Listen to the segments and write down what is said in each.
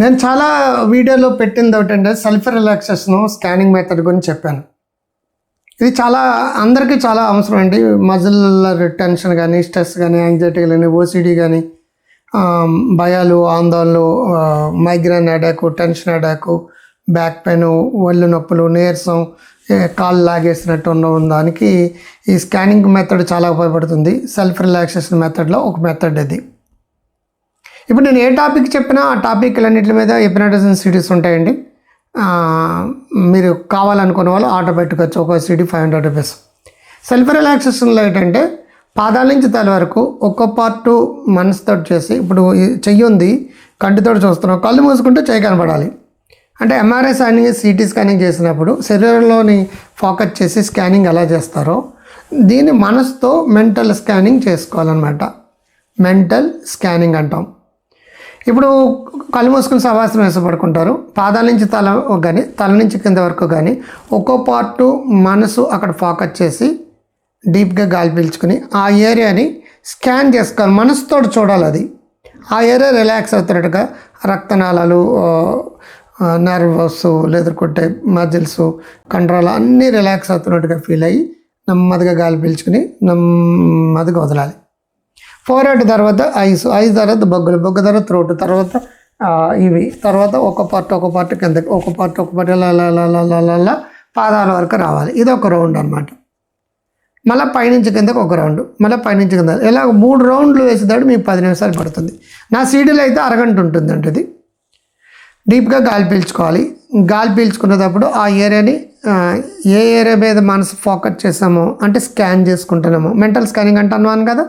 నేను చాలా వీడియోలో పెట్టింది ఒకటంటే సెల్ఫ్ రిలాక్సేషన్ స్కానింగ్ మెథడ్ గురించి చెప్పాను. ఇది చాలా అందరికీ చాలా అవసరం అండి. మజిల్ టెన్షన్ కానీ స్ట్రెస్ కానీ యాంగ్జైటీ కానీ ఓసీడీ కానీ భయాలు ఆందోళనలు migraine attack tension attack back pain ఒళ్ళు నొప్పులు నీరసం కాళ్ళు లాగేసినట్టు ఉన్న దానికి ఈ స్కానింగ్ మెథడ్ చాలా ఉపయోగపడుతుంది. సెల్ఫ్ రిలాక్సేషన్ మెథడ్లో ఒక మెథడ్ ఇది. ఇప్పుడు నేను ఏ టాపిక్ చెప్పినా ఆ టాపిక్లన్నింటి మీద ఎపినటిజన్ సిటీస్ ఉంటాయండి. మీరు కావాలనుకున్న వాళ్ళు ఆర్డర్ పెట్టుకోవచ్చు. ఒక CD five hundred rupees. Self రిలాక్సేషన్లో ఏంటంటే పాదాల నుంచి తల వరకు ఒక్కో పార్ట్ మనసుతో చేసి ఇప్పుడు చెయ్యి ఉంది కంటితో చూస్తున్నాం. కళ్ళు మూసుకుంటే చెయ్యి కనపడాలి అంటే ఎంఆర్ఐ స్కానింగ్ సిటీ స్కానింగ్ చేసినప్పుడు శరీరంలోని ఫోకస్ చేసి స్కానింగ్ ఎలా చేస్తారో దీన్ని మనసుతో మెంటల్ స్కానింగ్ చేసుకోవాలన్నమాట. మెంటల్ స్కానింగ్ అంటాం. ఇప్పుడు కళ్ళు మూసుకుని సవాసనం వేసి పడుకుంటారు పాదాల నుంచి తల కానీ తల నుంచి కింద వరకు కానీ ఒక్కో పార్టు మనసు అక్కడ ఫోకస్ చేసి డీప్గా గాలి పీల్చుకుని ఆ ఏరియాని స్కాన్ చేసుకోవాలి. మనసుతో చూడాలి అది. ఆ ఏరియా రిలాక్స్ అవుతున్నట్టుగా రక్తనాళాలు నర్వస్ లేదుకుంటే మజిల్స్ కండరాలు అన్నీ రిలాక్స్ అవుతున్నట్టుగా ఫీల్ అయ్యి నెమ్మదిగా గాలి పీల్చుకుని నెమ్మదిగా వదలాలి. ఫోర్ తర్వాత ఐస్ ఐస్ తర్వాత బొగ్గులు బొగ్గు తర్వాత త్రోట్ తర్వాత ఇవి. తర్వాత ఒక పార్ట్ ఒక పార్ట్ కిందకి ఒక పార్ట్ ఒక పార్ట్ ఇలా పాదాల వరకు రావాలి. ఇది ఒక రౌండ్ అనమాట మళ్ళీ పైనుంచి కిందకి ఒక రౌండ్. మళ్ళీ పైనుంచి కింద. ఇలా మూడు రౌండ్లు వేసేదాడు మీకు పది నిమిషాలు పడుతుంది. నా సీడీలో అయితే అరగంట ఉంటుందండి ఇది డీప్గా గాలి పీల్చుకోవాలి. గాలి పీల్చుకునేటప్పుడు ఆ ఏరియాని ఏ ఏరియా మీద మనసు ఫోకస్ చేసామో అంటే స్కాన్ చేసుకుంటున్నాము మెంటల్ స్కానింగ్ అంటున్నాను కదా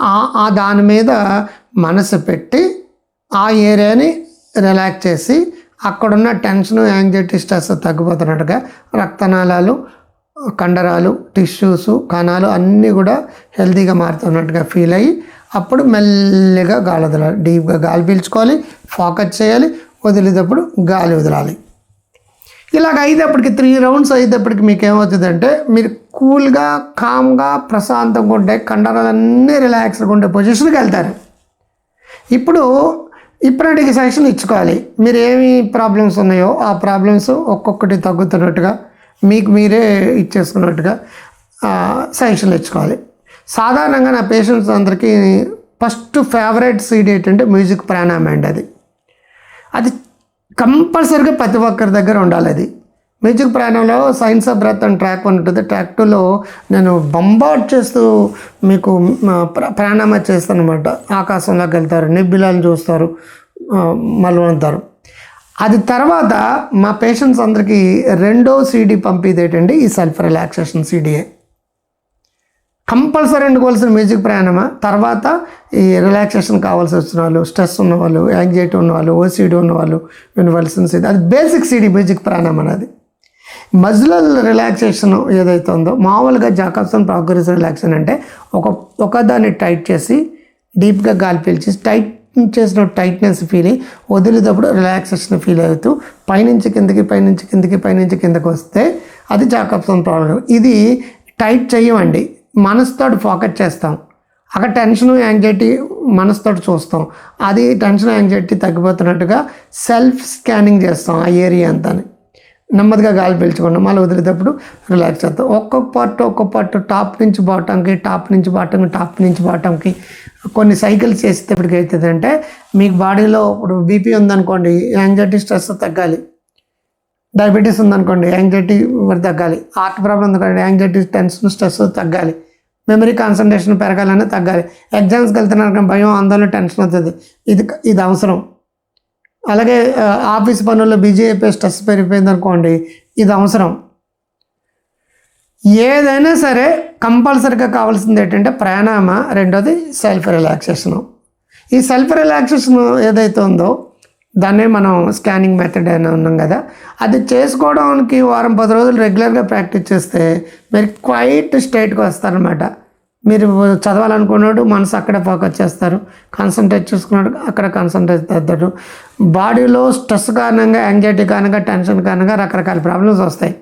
ఆ దాని మీద మనసు పెట్టి ఆ ఏరియాని రిలాక్స్ చేసి అక్కడున్న టెన్షన్ యాంగ్జైటీ స్ట్రెస్ తగ్గిపోతున్నట్టుగా రక్తనాళాలు కండరాలు టిష్యూస్ కణాలు అన్నీ కూడా హెల్తీగా మారుతున్నట్టుగా ఫీల్ అయ్యి అప్పుడు మెల్లిగా గాలి వదలాలి. డీప్గా గాలి పీల్చుకోవాలి ఫోకస్ చేయాలి వదిలేటప్పుడు గాలి వదలాలి. ఇలాగ అయ్యేటప్పటికి త్రీ రౌండ్స్ అయ్యేటప్పటికి మీకు ఏమవుతుందంటే మీరు కూల్గా కామ్గా ప్రశాంతంగా ఉండే కండరాలన్నీ రిలాక్స్గా ఉండే పొజిషన్కి వెళ్తారు. ఇప్పుడు ఇప్పటికి సెషన్ ఇచ్చుకోవాలి. మీరు ఏమి ప్రాబ్లమ్స్ ఉన్నాయో ఆ ప్రాబ్లమ్స్ ఒక్కొక్కటి తగ్గుతున్నట్టుగా మీకు మీరే ఇచ్చేసుకున్నట్టుగా సజెషన్లు ఇచ్చుకోవాలి. సాధారణంగా నా పేషెంట్స్ అందరికీ ఫస్ట్ ఫేవరెట్ సీడ్ ఏంటంటే మ్యూజిక్ ప్రాణాయామం అండి అది. అది కంపల్సరీగా ప్రతి ఒక్కరి దగ్గర ఉండాలి అది. మ్యూజిక్ ప్రాణంలో సైన్స్ ఆఫ్ బ్రెత్ అని ట్రాక్ ఉంటుంది. ట్రాక్ టూలో నేను బంబాట్ చేస్తూ మీకు ప్ర- చేస్తాను అనమాట ఆకాశంలోకి వెళ్తారు నిబ్బిలాలను చూస్తారు మళ్ళీ అది తర్వాత మా పేషెంట్స్ అందరికీ రెండో సీడీ పంపిది ఏంటంటే ఈ సెల్ఫ్ రిలాక్సేషన్ సీడీఏ కంపల్సరీ ఉండుకోవాల్సిన మ్యూజిక్ ప్రయాణమా? తర్వాత ఈ రిలాక్సేషన్ కావాల్సి వచ్చిన వాళ్ళు స్ట్రెస్ ఉన్నవాళ్ళు యాంగ్జైటీ ఉన్నవాళ్ళు ఓసీడీ ఉన్నవాళ్ళు వినవలసిన సీడీ అది బేసిక్ సీడీ మ్యూజిక్ ప్రయాణం అనేది. మజ్లల్ రిలాక్సేషన్ ఏదైతే ఉందో మామూలుగా జాకబ్సన్ ప్రోగ్రెస్ రిలాక్సేషన్ అంటే ఒక ఒకదాన్ని టైట్ చేసి డీప్గా గాలి పీల్చి టైట్ చేసిన టైట్నెస్ ఫీల్ అయ్యి వదిలేటప్పుడు రిలాక్సేషన్ ఫీల్ అవుతూ పైనుంచి కిందకి పైనుంచి కిందకి పైనుంచి కిందకి వస్తే అది జాకబ్సన్ ప్రాబ్లం ఇది టైట్ చేయమండి మనసుతో ఫోకస్ చేస్తాం. అక్కడ టెన్షన్ యాంగ్జైటీ మనసుతో చూస్తాం. అది టెన్షన్ యాంగ్జైటీ తగ్గిపోతున్నట్టుగా సెల్ఫ్ స్కానింగ్ చేస్తాం ఆ ఏరియా అంతాని. నెమ్మదిగా గాలి పీల్చుకోండి మళ్ళీ వదిలేటప్పుడు రిలాక్స్ అవుతాం ఒక్కొక్క పార్ట్ ఒక్కొక్క పార్ట్ టాప్ నుంచి బాటంకి టాప్ నుంచి బాటంకి టాప్ నుంచి బాటంకి కొన్ని సైకిల్స్ చేసేటప్పటికి అవుతుందంటే మీకు బాడీలో ఇప్పుడు బీపీ ఉందనుకోండి యాంగ్జైటీ స్ట్రెస్ తగ్గాలి. డయాబెటీస్ ఉందనుకోండి యాంగ్జైటీ మరి తగ్గాలి. హార్ట్ ప్రాబ్లం ఉందనుకోండి యాంగ్జైటీ టెన్షన్ స్ట్రెస్ తగ్గాలి. మెమరీ కాన్సన్ట్రేషన్ పెరగాలనే తగ్గాలి. ఎగ్జామ్స్కి వెళ్తున్నారు కానీ భయం ఆందోళన టెన్షన్ అవుతుంది ఇది ఇది అవసరం. అలాగే ఆఫీస్ పనుల్లో బిజీ అయిపోయి స్ట్రెస్ పెరిగిపోయింది అనుకోండి ఇది అవసరం. ఏదైనా సరే కంపల్సరీగా కావాల్సింది ఏంటంటే ప్రాణాయామ రెండోది సెల్ఫ్ రిలాక్సేషను ఈ సెల్ఫ్ రిలాక్సేషన్ ఏదైతే ఉందో దాన్నే మనం స్కానింగ్ మెథడ్ అని ఉన్నాం కదా. అది చేసుకోవడానికి వారం పది రోజులు రెగ్యులర్గా ప్రాక్టీస్ చేస్తే మీరు క్వైట్ స్టేట్కి వస్తారనమాట మీరు చదవాలనుకున్నాడు మనసు అక్కడే ఫోకస్ చేస్తారు. కాన్సన్ట్రేట్ చూసుకున్నాడు అక్కడ కాన్సన్ట్రేట్ చేస్తాడు బాడీలో స్ట్రెస్ కారణంగా యాంగ్జైటీ కారణంగా టెన్షన్ కారణంగా రకరకాల ప్రాబ్లమ్స్ వస్తాయి.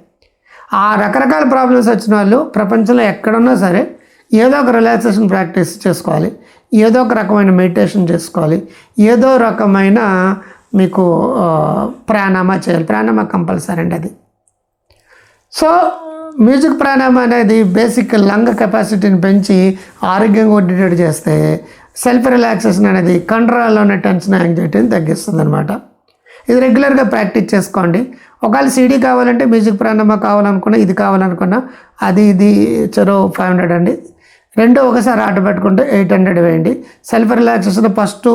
ఆ రకరకాల ప్రాబ్లమ్స్ వచ్చిన వాళ్ళు ప్రపంచంలో ఎక్కడున్నా సరే ఏదో ఒక రిలాక్సేషన్ ప్రాక్టీస్ చేసుకోవాలి. ఏదో ఒక రకమైన మెడిటేషన్ చేసుకోవాలి. ఏదో రకమైన మీకు ప్రాణామా చేయాలి. ప్రాణామా కంపల్సరీ అండి అది. సో మ్యూజిక్ ప్రాణాయామం అనేది బేసిక్ లంగ్ కెపాసిటీని పెంచి ఆరోగ్యంగా ఉండేటట్టు చేస్తే సెల్ఫ్ రిలాక్సేషన్ అనేది కంట్రోల్లో ఉన్న టెన్షన్ యాంగ్జైటీని తగ్గిస్తుంది అనమాట ఇది రెగ్యులర్గా ప్రాక్టీస్ చేసుకోండి. ఒకవేళ సీడీ కావాలంటే మ్యూజిక్ ప్రాణాయామం కావాలనుకున్నా ఇది కావాలనుకున్నా అది ఇది చెరో ఫైవ్ హండ్రెడ్ అండి. రెండు ఒకసారి ఆట పెట్టుకుంటే ఎయిట్ హండ్రెడ్ వేయండి. సెల్ఫ్ రిలాక్సేషన్ ఫస్ట్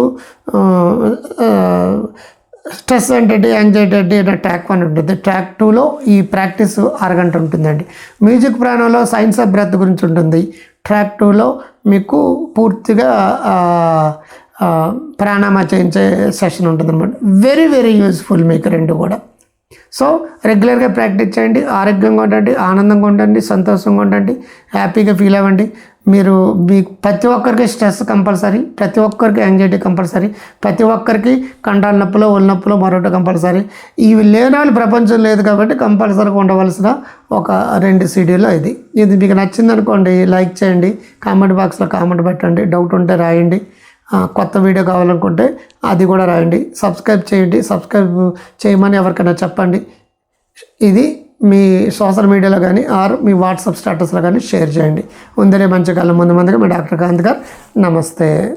స్ట్రెస్ ఏంటంటే యాంగ్జైటీ అంటే అనే ట్రాక్ వన్ ఉంటుంది. ట్రాక్ టూలో ఈ ప్రాక్టీస్ అరగంట ఉంటుందండి. మ్యూజిక్ ప్రాణంలో సైన్స్ ఆఫ్ బ్రెత్ గురించి ఉంటుంది. ట్రాక్ టూలో మీకు పూర్తిగా ప్రాణామా చేయించే సెషన్ ఉంటుంది అనమాట వెరీ వెరీ యూస్ఫుల్ మీకు రెండు కూడా. సో రెగ్యులర్గా ప్రాక్టీస్ చేయండి. ఆరోగ్యంగా ఉండండి ఆనందంగా ఉండండి సంతోషంగా ఉండండి హ్యాపీగా ఫీల్ అవ్వండి. మీరు మీ ప్రతి ఒక్కరికి స్ట్రెస్ కంపల్సరీ ప్రతి ఒక్కరికి యాంగ్జైటీ కంపల్సరీ ప్రతి ఒక్కరికి కండాల నొప్పులు ఒళ్ళు నొప్పులో మరొకటి కంపల్సరీ. ఇవి లేని వాళ్ళు ప్రపంచం లేదు కాబట్టి కంపల్సరీగా ఉండవలసిన ఒక రెండు సీడీలో ఇది. ఇది మీకు నచ్చింది అనుకోండి లైక్ చేయండి కామెంట్ బాక్స్లో కామెంట్ పెట్టండి డౌట్ ఉంటే రాయండి. కొత్త వీడియో కావాలనుకుంటే అది కూడా రాయండి. సబ్స్క్రైబ్ చేయండి సబ్స్క్రైబ్ చేయమని ఎవరికైనా చెప్పండి. ఇది మీ సోషల్ మీడియాలో కానీ ఆర్ మీ వాట్సాప్ స్టేటస్లో కానీ షేర్ చేయండి. ఉందరే మంచి కాలం ముందు ముందుగా మీ డాక్టర్ కాంత్ గారు నమస్తే.